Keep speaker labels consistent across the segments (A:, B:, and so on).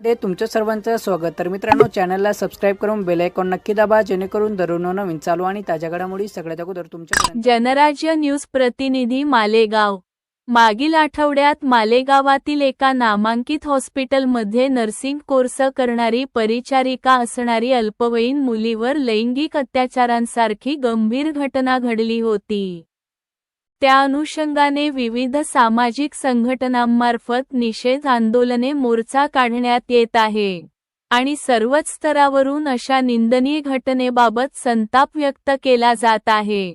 A: मध्ये तुमचं सर्वांचं स्वागत. तर मित्रांनो चॅनलला सबस्क्राईब करून बेल आयकॉन नक्की दाबा जेणेकरून दररोज नवीन चालू आणि ताज्या घडामोडी सगळ्यात अगोदर तुमच्या
B: जनराज्य न्यूज प्रतिनिधी मालेगाव. मागील आठवड्यात मालेगावातील एका नामांकित हॉस्पिटलमध्ये नर्सिंग कोर्स करणारी परिचारिका असणारी अल्पवयीन मुलीवर लैंगिक अत्याचारांसारखी गंभीर घटना घडली होती. त्या अनुषंगाने विविध सामाजिक संघटनांमार्फत निषेध आंदोलने मोर्चा काढण्यात येत आहे. आणि सर्वच स्तरावरून अशा निंदनीय घटनेबाबत संताप व्यक्त केला जात आहे.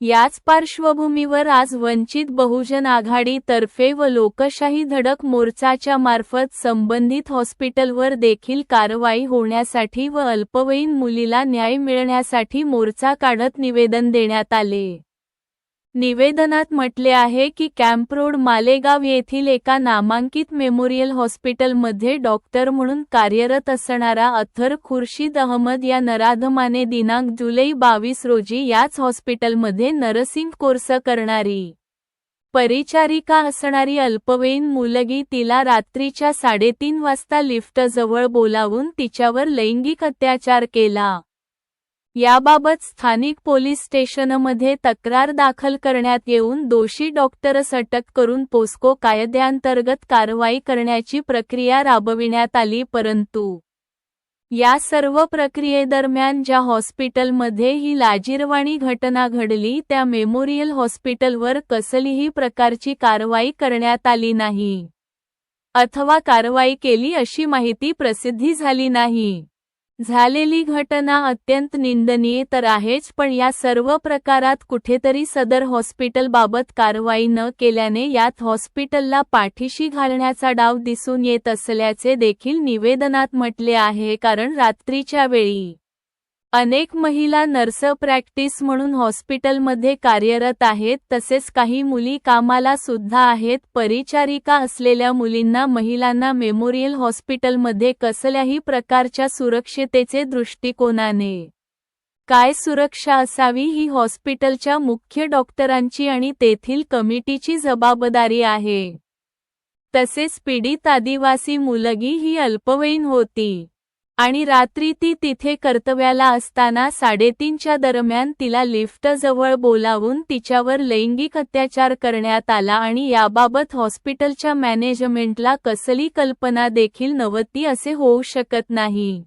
B: याच पार्श्वभूमीवर आज वंचित बहुजन आघाडी तर्फे व लोकशाही धडक मोर्चाच्या मार्फत संबंधित हॉस्पिटलवर देखील कारवाई होण्यासाठी व अल्पवयीन मुलीला न्याय मिळण्यासाठी मोर्चा काढत निवेदन देण्यात आले. निवेदनात म्हटले आहे की कॅम्प रोड मालेगाव येथील एका नामांकित मेमोरियल हॉस्पिटलमध्ये डॉक्टर म्हणून कार्यरत असणारा अथर खुर्शीद अहमद या नराधमाने दिनांक जुलै बावीस रोजी याच हॉस्पिटलमध्ये नर्सिंग कोर्स करणारी परिचारिका असणारी अल्पवयीन मुलगी तिला रात्रीच्या साडेतीन वाजता लिफ्टजवळ बोलावून तिच्यावर लैंगिक अत्याचार केला. याबाबत स्थानिक पोलीस स्टेशनमध्ये तक्रार दाखल करण्यात येऊन दोषी डॉक्टरस अटक करून पोस्को कायद्याअंतर्गत कारवाई करण्याची प्रक्रिया राबविण्यात आली परंतु या सर्व प्रक्रियेदरम्यान ज्या हॉस्पिटलमध्ये ही लाजीरवाणी घटना घडली त्या मेमोरियल हॉस्पिटलवर कसलीही प्रकारची कारवाई करण्यात आली नाही. अथवा कारवाई केली अशी माहिती प्रसिद्धी झाली नाही. झालेली घटना अत्यंत निंदनीय तर आहेच पण या सर्व प्रकारात कुठेतरी सदर हॉस्पिटलबाबत कारवाई न केल्याने यात हॉस्पिटलला पाठीशी घालण्याचा डाव दिसून येत असल्याचे देखील निवेदनात म्हटले आहे कारण रात्रीच्या वेळी अनेक महिला नर्स प्रॅक्टिस म्हणून हॉस्पिटलमध्ये कार्यरत आहेत तसेच काही मुली कामाला सुद्धा आहेत. परिचारिका असलेल्या मुलींना महिलांना मेमोरियल हॉस्पिटलमध्ये कसल्याही प्रकारच्या सुरक्षतेचे दृष्टिकोनाने काय सुरक्षा असावी ही हॉस्पिटलच्या मुख्य डॉक्टरांची आणि तेथील कमिटीची जबाबदारी आहे. तसेच पीडित आदिवासी मुलगी ही अल्पवयीन होती. आणि रात्री ती तिथे कर्तव्याला असताना साडेतीनच्या दरम्यान तिला लिफ्टजवळ बोलावून तिच्यावर लैंगिक अत्याचार करण्यात आला आणि याबाबत हॉस्पिटलच्या मॅनेजमेंटला कसली कल्पना देखील नव्हती असे होऊ शकत नाही.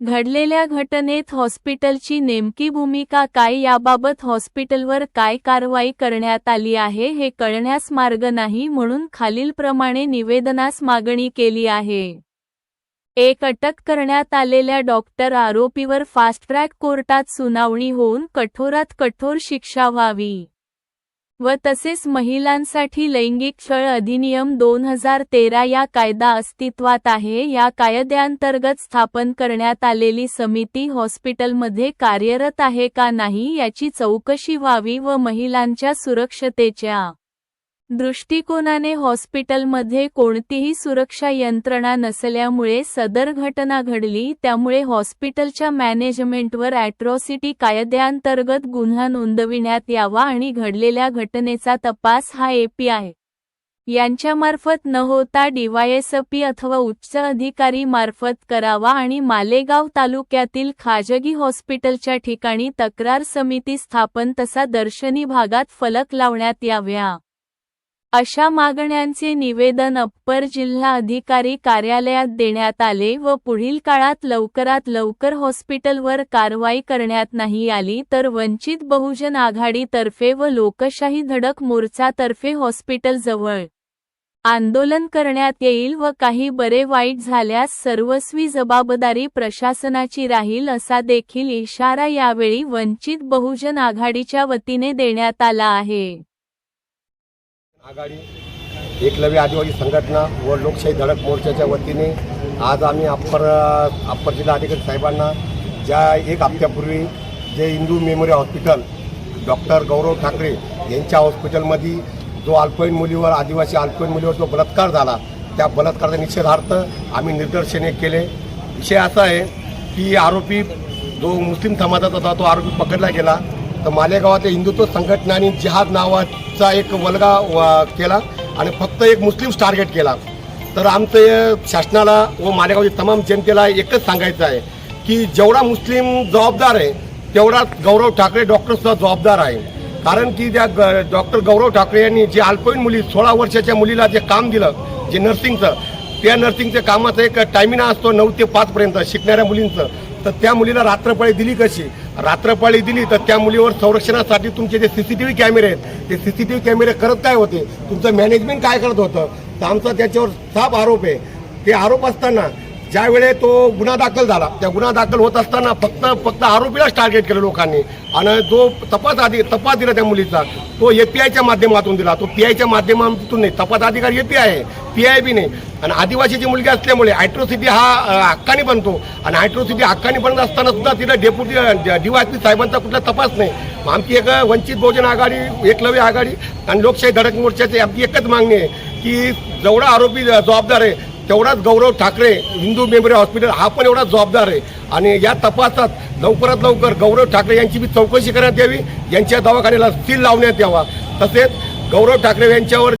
B: घडलेल्या घटनेत हॉस्पिटलची नेमकी भूमिका काय याबाबत हॉस्पिटलवर काय कारवाई करण्यात आली आहे हे कळण्यास मार्ग नाही म्हणून खालीलप्रमाणे निवेदनास मागणी केली आहे. एक अटक करण्यात आलेल्या डॉक्टर आरोपीवर फास्ट ट्रॅक कोर्टात सुनावणी होऊन कठोरात कठोर शिक्षा व्हावी. व तसेच महिलांसाठी लैंगिक छळ अधिनियम दोन हजार तेरा या कायदा अस्तित्वात आहे. या कायद्यांतर्गत स्थापन करण्यात आलेली समिती हॉस्पिटलमध्ये कार्यरत आहे का नाही याची चौकशी व्हावी व महिलांच्या सुरक्षतेच्या दृष्टिकोनाने हॉस्पिटलमध्ये कोणतीही सुरक्षा यंत्रणा नसल्यामुळे सदर घटना घडली त्यामुळे हॉस्पिटलच्या मॅनेजमेंटवर ॲट्रॉसिटी कायद्याअंतर्गत गुन्हा नोंदविण्यात यावा आणि घडलेल्या घटनेचा तपास हा एपीआय यांच्यामार्फत न होता डीवायएसपी अथवा उच्च अधिकारी मार्फत करावा आणि मालेगाव तालुक्यातील खाजगी हॉस्पिटलच्या ठिकाणी तक्रार समिती स्थापन तसा दर्शनी भागात फलक लावण्यात याव्या. अशा मागण्यांचे निवेदन अप्पर जिल्हा अधिकारी कार्यालयात देण्यात आले व पुढील काळात लवकरात लवकर हॉस्पिटलवर कारवाई करण्यात नाही आली तर वंचित बहुजन आघाडीतर्फे व लोकशाही धडक मोर्चातर्फे हॉस्पिटलजवळ आंदोलन करण्यात येईल व काही बरे वाईट झाल्यास सर्वस्वी जबाबदारी प्रशासनाची राहील असा देखील इशारा यावेळी वंचित बहुजन आघाडीच्या वतीने देण्यात आला आहे.
C: आघाडी एकलव्य आदिवासी संघटना व लोकशाही धडक मोर्चाच्या वतीने आज आम्ही अप्पर अप्पर जिल्हा अधिकारी साहेबांना ज्या एक हप्त्यापूर्वी जे Hindu memorial hospital doctor Gaurav Thakare यांच्या हॉस्पिटलमध्ये जो अल्पवयीन मुलीवर आदिवासी अल्पवयीन मुलीवर जो बलात्कार झाला त्या बलात्काराचा निषेधार्थ आम्ही निदर्शने केले. विषय असा आहे की आरोपी जो मुस्लिम समाजाचा होता तो आरोपी पकडला गेला. तर मालेगावातल्या हिंदुत्व संघटनांनी जिहाद नावाचा एक वलगा केला आणि फक्त एक मुस्लिम टार्गेट केला. तर आमचं शासनाला व मालेगावच्या तमाम जनतेला एकच सांगायचं आहे की जेवढा मुस्लिम जबाबदार आहे तेवढा गौरव ठाकरे डॉक्टरसुद्धा जबाबदार आहे. कारण की त्या डॉक्टर गौरव ठाकरे यांनी जे अल्पवयीन मुली सोळा वर्षाच्या मुलीला जे काम दिलं जे नर्सिंगचं त्या नर्सिंगच्या कामाचा एक टायमिंग असतो नऊ ते पाचपर्यंत शिकणाऱ्या मुलींचं. तर त्या मुलीला रात्रपळी दिली कशी? रात्रपाळी दिली तर त्या मुलीवर संरक्षणासाठी तुमचे जे सी सी टी व्ही कॅमेरे आहेत ते सी सी टी व्ही कॅमेरे करत काय होते? तुमचं मॅनेजमेंट काय करत होतं? तर आमचा त्याच्यावर साफ आरोप आहे. ते आरोप असताना ज्यावेळे तो गुन्हा दाखल झाला त्या गुन्हा दाखल होत असताना फक्त फक्त आरोपीलाच टार्गेट केलं लोकांनी. आणि जो तपास अधिक तपास दिला त्या मुलीचा तो ए पी आयच्या माध्यमातून दिला. तो पी आयच्या माध्यमातून नाही तपास अधिकारी ए पी आय आहे पी आय बी नाही. आणि आदिवासीची मुलगी असल्यामुळे हायट्रोसिटी हा हक्कानी बनतो. आणि हायट्रोसिटी हक्कानी बनत असताना सुद्धा तिथं डेप्युटी डीवायपी साहेबांचा कुठला तपास नाही. मग आमची एक वंचित बहुजन आघाडी एकलव्य आघाडी आणि लोकशाही धडक मोर्चाची आमची एकच मागणी आहे की जेवढा आरोपी जबाबदार आहे तेवढाच गौरव ठाकरे हिंदू मेमोरियल हॉस्पिटल हा पण एवढा जबाबदार आहे. आणि या तपासात लवकरात लवकर गौरव ठाकरे यांची बी चौकशी करण्यात यावी यांच्या दवाखान्याला सील लावण्यात यावा. तसेच गौरव ठाकरे यांच्यावर